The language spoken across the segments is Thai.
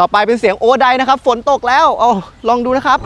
ต่อไปเป็นเสียงโอไดนะครับ ฝนตกแล้วเอาลองดูนะครับ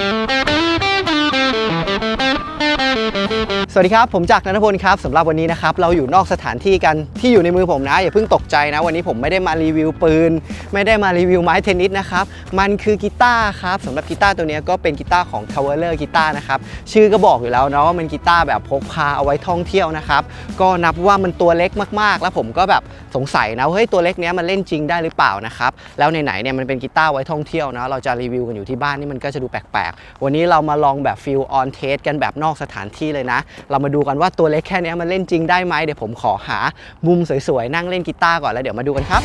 สวัสดีครับ ผมจากรนันทพลครับสำหรับวันนี้นะครับเราอยู่นอกสถานที่กันที่อยู่ในมือผมนะอย่าเพิ่งตกใจนะ วันนี้ผมไม่ได้มารีวิวปืน ไม่ได้มารีวิวไม้เทนนิสนะครับมันคือกีตาร์ครับสำหรับกีตาร์ตัวนี้ก็เป็นกีตาร์ของ t o w e r กีตาร์นะครับชื่อก็บอกอยู่แล้วเนาะว่ามันกีตาร์แบบพกพาเอาไว้ท่องเที่ยวนะครับก็นับว่ามันตัวเล็กมากๆ แล้วผมก็แบบสงสัยนะเฮ้ยตัวเล็กเนี้ยมันเล่นจริงได้หรือเปล่านะครับแล้วไหนๆเนี่ยมันเป็นกีตาร์ไว้ท่องเที่ยวนะเราจะรีวิวกันอยู่ที่บ้านนี่มันก็จะดูแปลกๆ วันนี้เรามาลองแบบฟิลออนเทสกันแบบนอกสถานที่เลยนะเรามาดูกันว่าตัวเล็กแค่เนี้ยมันเล่นจริงได้ไหมเดี๋ยวผมขอหามุมสวยๆนั่งเล่นกีตาร์ก่อนแล้วเดี๋ยวมาดูกันครับ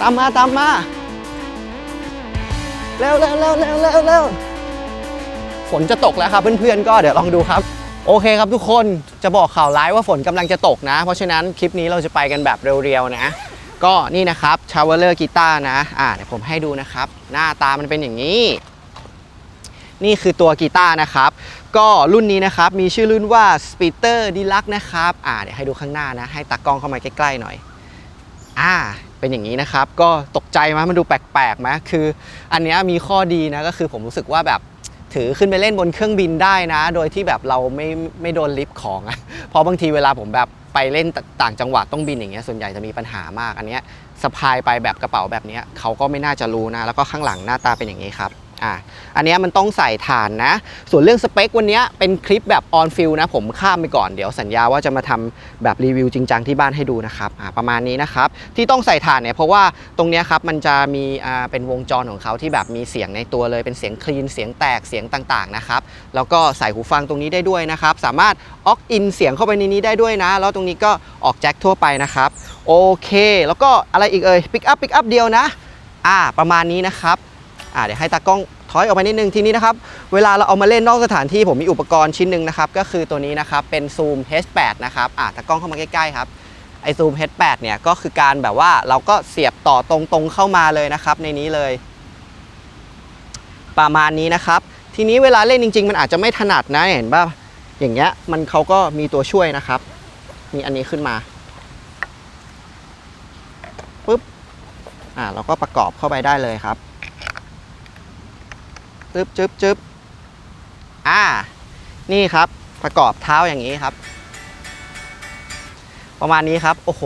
ตามมาตามมาเร็วเร็วเร็วเร็วเร็วเร็วฝนจะตกแล้วครับเพื่อนๆก็เดี๋ยวลองดูครับโอเคครับทุกคนจะบอกข่าวร้ายว่าฝนกำลังจะตกนะ เพราะฉะนั้นคลิปนี้เราจะไปกันแบบเร็วๆนะ ก็นี่นะครับชาวเวอร์กีตาร์นะอ่าเดี๋ยวผมให้ดูนะครับ หน้าตามันเป็นอย่างนี้ นี่คือตัวกีตาร์นะครับ ก็รุ่นนี้นะครับ มีชื่อรุ่นว่า Speeder Deluxe นะครับ อ่าเดี๋ยวให้ดูข้างหน้านะ ให้ตากล้องเข้ามาใกล้ๆหน่อย อ่า เป็นอย่างนี้นะครับ ก็ตกใจไหมมันดูแปลกๆไหมคืออันเนี้ยมีข้อดีนะ ก็คือผมรู้สึกว่าแบบถือขึ้นไปเล่นบนเครื่องบินได้นะ โดยที่แบบเราไม่ไม่โดนลิฟต์ของอะเพราะบางทีเวลาผมแบบไปเล่นต่างจังหวัดต้องบินอย่างเงี้ยส่วนใหญ่จะมีปัญหามาก อันเนี้ยสะพายไปแบบกระเป๋าแบบเนี้ยเขาก็ไม่น่าจะรู้นะ แล้วก็ข้างหลังหน้าตาเป็นอย่างนี้ครับ อะอันเนี้ยมันต้องใส่ฐานนะ ส่วนเรื่องสเปควันเนี้ยเป็นคลิปแบบออนฟิลนะ ผมข้ามไปก่อนเดี๋ยวสัญญาว่าจะมาทำแบบรีวิวจริงจังที่บ้านให้ดูนะครับอ่าประมาณนี้นะครับ ที่ต้องใส่ฐานเนี่ยเพราะว่าตรงเนี้ยครับมันจะมีอ่าเป็นวงจรของเขาที่แบบมีเสียงในตัวเลยเป็นเสียงคลีนเสียงแตกเสียงต่างๆนะครับแล้วก็ใส่หูฟังตรงนี้ได้ด้วยนะครับ สามารถออกอินเสียงเข้าไปในนี้ได้ด้วยนะ แล้วตรงนี้ก็ออกแจ็คทั่วไปนะครับโอเค แล้วก็อะไรอีกเอ่ยปิกอัพปิกอัพเดียวนะอ่าประมาณนี้นะครับ อ่าเดี๋ยวให้ตากล้องถอยออกไปนิดนึงทีนี้นะครับ เวลาเราเอามาเล่นนอกสถานที่ผมมีอุปกรณ์ชิ้นหนึ่งนะครับ ก็คือตัวนี้นะครับ เป็นซูม H8 นะครับอ่าตากล้องเข้ามาใกล้ๆครับไอซูม H8 เนี่ยก็คือการแบบว่าเราก็เสียบต่อตรงๆเข้ามาเลยนะครับในนี้เลย ประมาณนี้นะครับ ทีนี้เวลาเล่นจริง ๆ มันอาจจะไม่ถนัดนะเห็นป่ะอย่างเงี้ยมันเขาก็มีตัวช่วยนะครับ มีอันนี้ขึ้นมาปุ๊บอ่าเราก็ประกอบเข้าไปได้เลยครับ จึ๊บจึ๊บจึ๊บอ่า นี่ครับประกอบเท้าอย่างนี้ครับ ประมาณนี้ครับ โอ้โห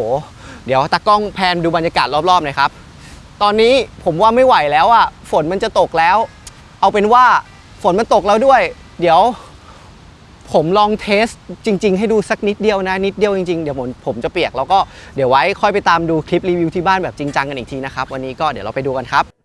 เดี๋ยวตากล้องแพนดูบรรยากาศรอบๆหน่อยครับ ตอนนี้ผมว่าไม่ไหวแล้วอะฝนมันจะตกแล้ว เอาเป็นว่าฝนมันตกแล้วด้วย เดี๋ยว ผมลองเทสจริง ๆ ให้ดูสักนิดเดียวนะ นิดเดียวจริงๆ เดี๋ยวผมผมจะเปียกแล้วก็เดี๋ยวไว้ค่อยไปตามดูคลิปรีวิวที่บ้านแบบจริงจังกันอีกทีนะครับ วันนี้ก็เดี๋ยวเราไปดูกันครับ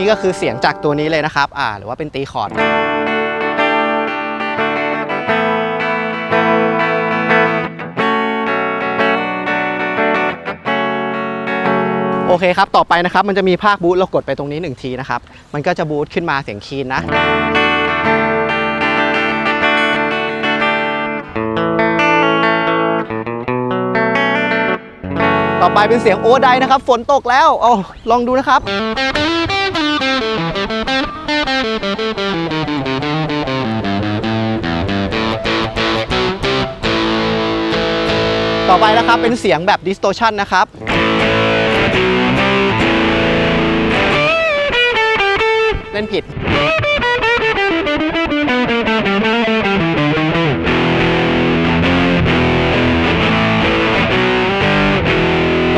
นี่ก็คือเสียงจากตัวนี้เลยนะครับอ่าหรือว่าเป็นตีคอร์ดโอเคครับ ต่อไปนะครับ มันจะมีภาคบูทเรากดไปตรงนี้หนึ่งทีนะครับ มันก็จะบูทขึ้นมาเสียงคีนนะ ต่อไปเป็นเสียงโอไดนะครับ ฝนตกแล้ว เอาลองดูนะครับ ต่อไปนะครับเป็นเสียงแบบ distortion นะครับ เล่นผิด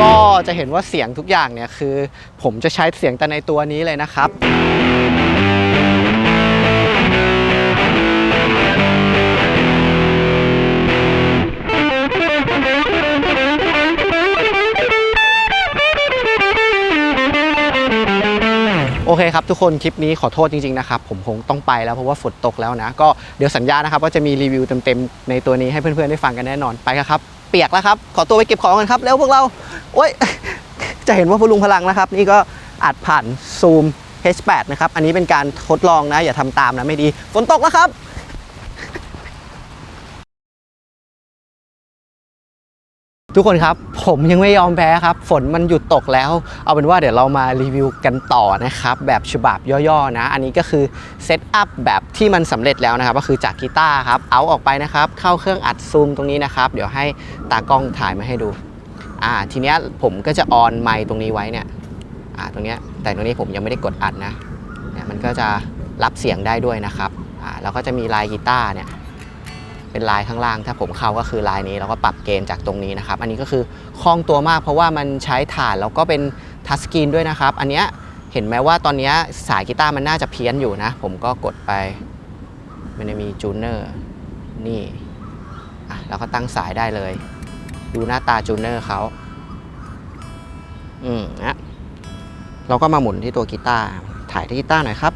ก็จะเห็นว่าเสียงทุกอย่างเนี่ยคือ ผมจะใช้เสียงแต่ในตัวนี้เลยนะครับ ครับทุกคนคลิปนี้ขอโทษจริงๆนะครับผมคงต้องไปแล้วเพราะว่าฝนตกแล้วนะ ก็เดี๋ยวสัญญานะครับว่าจะมีรีวิวเต็มๆในตัวนี้ให้เพื่อนๆได้ฟังกันแน่นอนไปครับ เปียกแล้วครับ ขอตัวไปเก็บของกันครับแล้วพวกเราโอ้ยจะเห็นว่าพลุงพลังนะครับ นี่ก็อัดผ่านซูม H8 นะครับอันนี้เป็นการทดลองนะอย่าทำตามนะไม่ดีฝนตกแล้วครับ ทุกคนครับ ผมยังไม่ยอมแพ้ครับ ฝนมันหยุดตกแล้ว เอาเป็นว่าเดี๋ยวเรามารีวิวกันต่อนะครับ แบบฉบับย่อๆนะ อันนี้ก็คือเซตอัพแบบที่มันสำเร็จแล้วนะครับ ก็คือจากกีตาร์ครับ เอาออกไปนะครับ เข้าเครื่องอัดซูมตรงนี้นะครับ เดี๋ยวให้ตากล้องถ่ายมาให้ดู อ่า ทีเนี้ยผมก็จะออนไมค์ตรงนี้ไว้เนี่ย อ่า ตรงเนี้ย แต่ตรงนี้ผมยังไม่ได้กดอัดนะ เนี่ย มันก็จะรับเสียงได้ด้วยนะครับ อ่า แล้วก็จะมีลายกีตาร์เนี่ย เป็นลายข้างล่าง ถ้าผมเข้าก็คือลายนี้ แล้วก็ปรับเกณฑ์จากตรงนี้นะครับ อันนี้ก็คือคล่องตัวมากเพราะว่ามันใช้ฐานแล้วก็เป็นทัชสกรีนด้วยนะครับ อันเนี้ยเห็นไหมว่าตอนนี้สายกีตาร์มันน่าจะเพี้ยนอยู่นะ ผมก็กดไป มันจะมีจูเนอร์นี่อะแล้วก็ตั้งสายได้เลย ดูหน้าตาจูเนอร์เขาอืมนะเราก็มาหมุนที่ตัวกีตาร์ถ่ายที่กีตาร์หน่อยครับ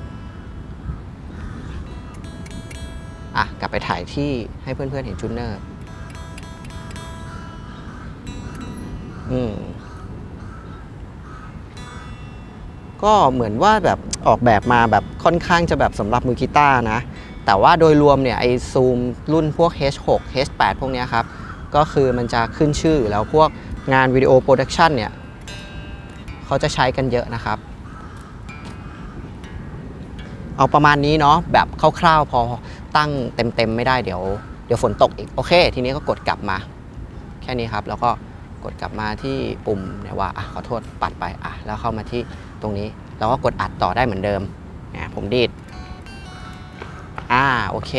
กลับไปถ่ายที่ให้เพื่อนๆเห็นจูเนอร์อืมก็เหมือนว่าแบบออกแบบมาแบบค่อนข้างจะแบบสำหรับมือกีตาร์นะ แต่ว่าโดยรวมเนี่ยไอซูมรุ่นพวก H6 H8 พวกนี้ครับ ก็คือมันจะขึ้นชื่อแล้วพวกงานวิดีโอโปรดักชันเนี่ย เขาจะใช้กันเยอะนะครับ เอาประมาณนี้เนาะแบบคร่าวๆพอ ตั้งเต็มๆไม่ได้เดี๋ยวเดี๋ยวฝนตกอีกโอเค ทีนี้ก็กดกลับมา แค่นี้ครับ แล้วก็กดกลับมาที่ปุ่มเนี่ยว่าอะขอโทษปัดไปอะแล้วเข้ามาที่ตรงนี้เราก็กดอัดต่อได้เหมือนเดิมเนี่ยผมดีดอ่าโอเค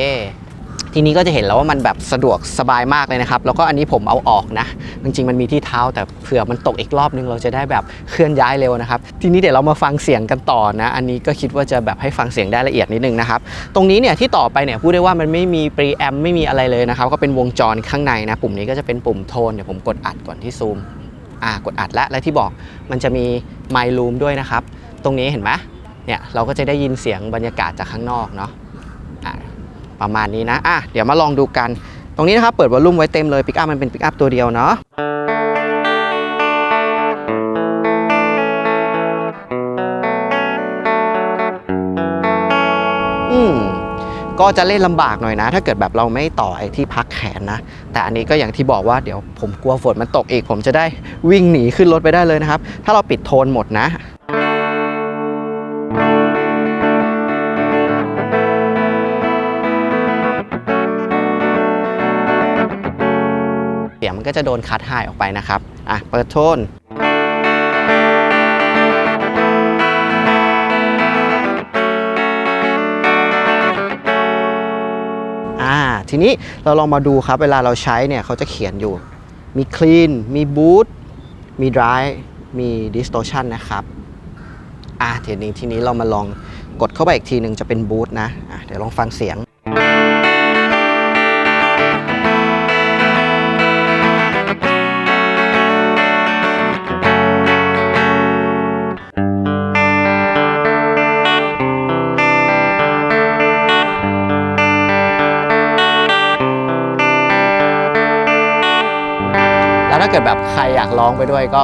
ทีนี้ก็จะเห็นแล้วว่ามันแบบสะดวกสบายมากเลยนะครับ แล้วก็อันนี้ผมเอาออกนะ จริงๆมันมีที่เท้าแต่เผื่อมันตกอีกรอบนึงเราจะได้แบบเคลื่อนย้ายเร็วนะครับทีนี้เดี๋ยวเรามาฟังเสียงกันต่อนะ อันนี้ก็คิดว่าจะแบบให้ฟังเสียงได้ละเอียดนิดนึงนะครับตรงนี้เนี่ยที่ต่อไปเนี่ยพูดได้ว่ามันไม่มีปรีแอมไม่มีอะไรเลยนะครับก็เป็นวงจรข้างในนะปุ่มนี้ก็จะเป็นปุ่มโทนเดี๋ยวผมกดอัดก่อนที่ซูมอ่ากดอัดแล้วและที่บอกมันจะมีไมค์ลูมด้วยนะครับตรงนี้เห็นไหมเนี่ยเราก็จะได้ยินเสียงบรรยากาศจากข้างนอกเนาะ ประมาณนี้นะอะเดี๋ยวมาลองดูกัน ตรงนี้นะครับเปิดวอลลุ่มไว้เต็มเลยปิกอัพมันเป็นปิกอัพตัวเดียวเนาะอืมก็จะเล่นลำบากหน่อยนะ ถ้าเกิดแบบเราไม่ต่อไอ้ที่พักแขนนะ แต่อันนี้ก็อย่างที่บอกว่าเดี๋ยวผมกลัวฝนมันตกอีก ผมจะได้วิ่งหนีขึ้นรถไปได้เลยนะครับ ถ้าเราปิดโทนหมดนะ มันก็จะโดนคัดไฮออกไปนะครับอะเปิดโทนอ่าทีนี้เราลองมาดูครับเวลาเราใช้เนี่ยเขาจะเขียนอยู่ มี clean มี boot มี dry มี distortion นะครับอ่าทีนี้ทีนี้เรามาลองกดเข้าไปอีกทีหนึ่งจะเป็น boot นะอะเดี๋ยวลองฟังเสียง เกิดแบบใครอยากร้องไปด้วยก็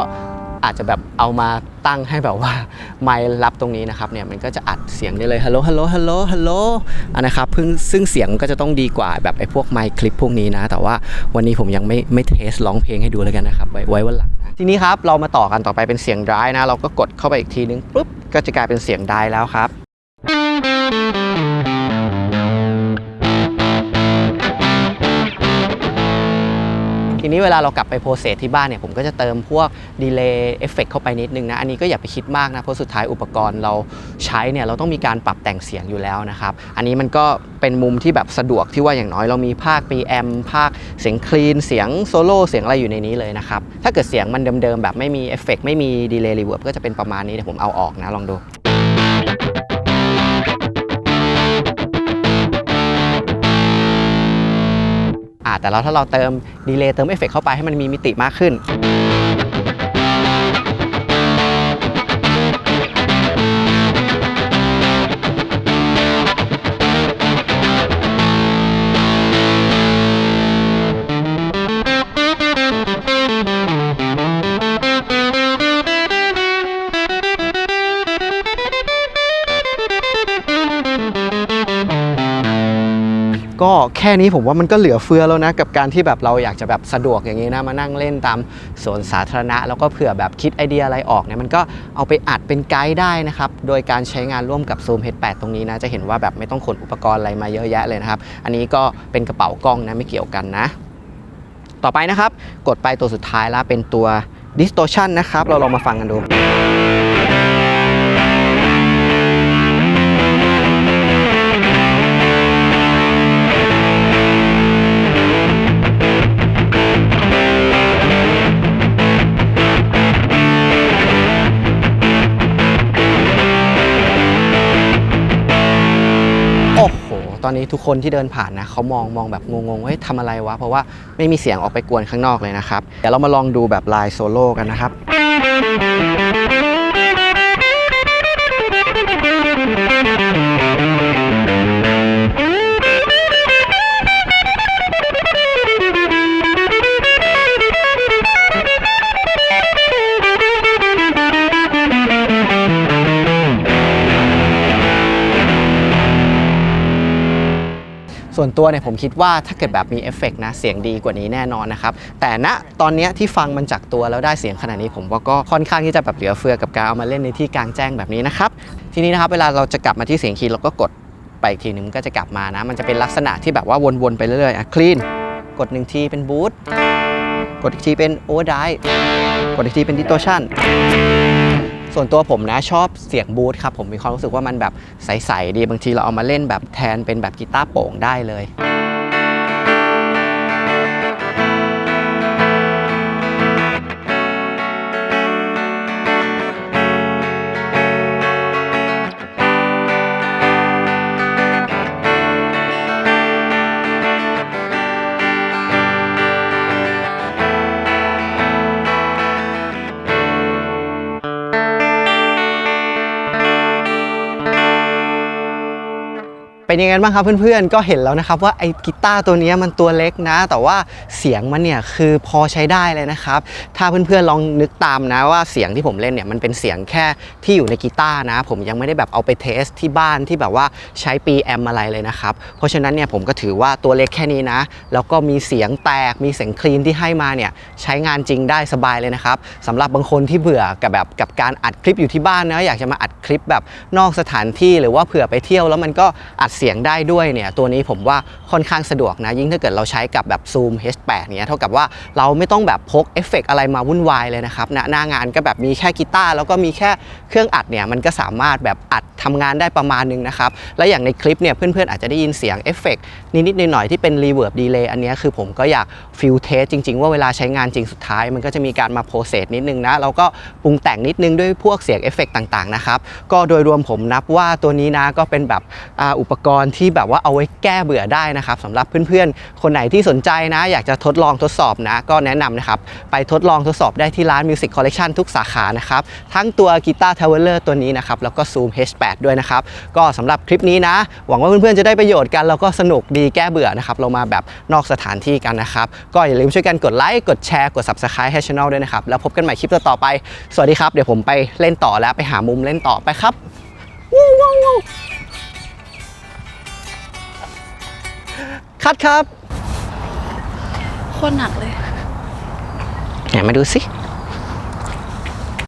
อาจจะแบบเอามาตั้งให้แบบว่าไมค์รับตรงนี้นะครับเนี่ยมันก็จะอัดเสียงได้เลยฮัลโหลฮัลโหลฮัลโหลฮัลโหลอันนะครับเพิ่งซึ่งเสียงก็จะต้องดีกว่าแบบไอ้พวกไมค์คลิปพวกนี้นะ แต่ว่าวันนี้ผมยังไม่ไม่เทสร้องเพลงให้ดูแล้วกันนะครับ ไว้ไว้วันหลังนะทีนี้ครับเรามาต่อกันต่อไปเป็นเสียงดรายนะ เราก็กดเข้าไปอีกทีนึงปุ๊บก็จะกลายเป็นเสียงดรายแล้วครับ ทีนี้เวลาเรากลับไปโปรเซสที่บ้านเนี่ยผมก็จะเติมพวกดีเลย์เอฟเฟกเข้าไปนิดนึงนะ อันนี้ก็อย่าไปคิดมากนะ เพราะสุดท้ายอุปกรณ์เราใช้เนี่ยเราต้องมีการปรับแต่งเสียงอยู่แล้วนะครับ อันนี้มันก็เป็นมุมที่แบบสะดวกที่ว่าอย่างน้อยเรามีภาค PM ภาคเสียงคลีนเสียงโซโล่เสียงอะไรอยู่ในนี้เลยนะครับถ้าเกิดเสียงมันเดิมๆแบบไม่มีเอฟเฟกไม่มีดีเลย์รีเวิร์บก็จะเป็นประมาณนี้เดี๋ยวผมเอาออกนะลองดู แต่แล้วถ้าเราเติมดีเลย์เติมเอฟเฟกเข้าไปให้มันมีมิติมากขึ้น แค่นี้ผมว่ามันก็เหลือเฟือแล้วนะ กับการที่แบบเราอยากจะแบบสะดวกอย่างนี้นะมานั่งเล่นตามสวนสาธารณะ แล้วก็เผื่อแบบคิดไอเดียอะไรออกเนี่ยมันก็เอาไปอัดเป็นไกด์ได้นะครับ โดยการใช้งานร่วมกับ Zoom H8 ตรงนี้นะ จะเห็นว่าแบบไม่ต้องขนอุปกรณ์อะไรมาเยอะแยะเลยนะครับ อันนี้ก็เป็นกระเป๋ากล้องนะไม่เกี่ยวกันนะ ต่อไปนะครับ กดไปตัวสุดท้ายแล้วเป็นตัว distortion นะครับ เราลองมาฟังกันดู ทุกคนที่เดินผ่านนะเขามองมองแบบงงๆเฮ้ยทำอะไรวะ เพราะว่าไม่มีเสียงออกไปกวนข้างนอกเลยนะครับ เดี๋ยวเรามาลองดูแบบลายโซโล่กันนะครับ ตัวเนี่ยผมคิดว่าถ้าเกิดแบบมีเอฟเฟกต์นะเสียงดีกว่านี้แน่นอนนะครับ แต่ณตอนนี้ที่ฟังมันจากตัวแล้วได้เสียงขนาดนี้ผมว่าก็ค่อนข้างที่จะแบบเหลือเฟือกับการเอามาเล่นในที่กลางแจ้งแบบนี้นะครับทีนี้นะครับเวลาเราจะกลับมาที่เสียงคีย์เราก็กดไปอีกทีหนึงก็จะกลับมานะ มันจะเป็นลักษณะที่แบบว่าวนๆไปเรื่อยๆอะคลีนกดหนึ่งทีเป็นบูทกดอีกทีเป็นโอเวอร์ไดกดอีกทีเป็นดิสโทชัน ส่วนตัวผมนะชอบเสียงบูทครับ ผมมีความรู้สึกว่ามันแบบใส ๆ ดีบางทีเราเอามาเล่นแบบแทนเป็นแบบกีตาร์โป่งได้เลย เป็นยังไงบ้างครับเพื่อนๆ ก็เห็นแล้วนะครับว่าไอ้กีตาร์ตัวนี้มันตัวเล็กนะ แต่ว่าเสียงมันเนี่ยคือพอใช้ได้เลยนะครับ ถ้าเพื่อนๆลองนึกตามนะว่าเสียงที่ผมเล่นเนี่ยมันเป็นเสียงแค่ที่อยู่ในกีตาร์นะ ผมยังไม่ได้แบบเอาไปเทสที่บ้านที่แบบว่าใช้ปีแอมอะไรเลยนะครับ เพราะฉะนั้นเนี่ยผมก็ถือว่าตัวเล็กแค่นี้นะ แล้วก็มีเสียงแตกมีเสียงคลีนที่ให้มาเนี่ยใช้งานจริงได้สบายเลยนะครับสำหรับบางคนที่เบื่อกับแบบกับการอัดคลิปอยู่ที่บ้านนะอยากจะมาอัดคลิปแบบนอกสถานที่หรือว่าเผื่อไปเที่ยวแล้วมันก็อัดเสียงได้ด้วยเนี่ยตัวนี้ผมว่าค่อนข้างสะดวกนะ ยิ่งถ้าเกิดเราใช้กับแบบ Zoom H8 เนี่ยเท่ากับว่าเราไม่ต้องแบบพกเอฟเฟกต์อะไรมาวุ่นวายเลยนะครับหน้างานก็แบบมีแค่กีตาร์แล้วก็มีแค่เครื่องอัดเนี่ยมันก็สามารถแบบอัดทำงานได้ประมาณนึงนะครับ และอย่างในคลิปเนี่ยเพื่อนๆอาจจะได้ยินเสียงเอฟเฟกต์นิดๆหน่อยๆที่เป็นรีเวิร์บดีเลย์อันนี้คือผมก็อยากฟิลเทสจริง ๆ ว่าเวลาใช้งานจริงสุดท้าย มันก็จะมีการมาโปรเซสนิดนึงนะเราก็ปรุงแต่งนิดนึงด้วยพวกเสียงเอฟเฟกต์ต่างๆนะครับก็โดยรวมผมนับว่าตัวนี้นะก็เป็นแบบอุปกรณ์ที่แบบว่าเอาไว้แก้เบื่อได้นะครับสำหรับเพื่อนๆ คนไหนที่สนใจนะ อยากจะทดลองทดสอบนะ ก็แนะนำนะครับ ไปทดลองทดสอบได้ที่ร้าน Music Collection ทุกสาขานะครับ ทั้งตัวกีตาร์ Traveler ตัวนี้นะครับ แล้วก็ Zoom H8 ด้วยนะครับ ก็สำหรับคลิปนี้นะ หวังว่าเพื่อนๆ จะได้ประโยชน์กัน แล้วก็สนุกดีแก้เบื่อนะครับเรามาแบบนอกสถานที่กันนะครับ ก็อย่าลืมช่วยกันกดไลค์กดแชร์กด Subscribe ให้ช่องด้วยนะครับแล้วพบกันใหม่คลิปต่อๆไปสวัสดีครับเดี๋ยวผมไปเล่นต่อแล้วไปหามุมเล่นต่อไปครับว้าว คัดครับ โคตรหนักเลย ไหนมาดูสิ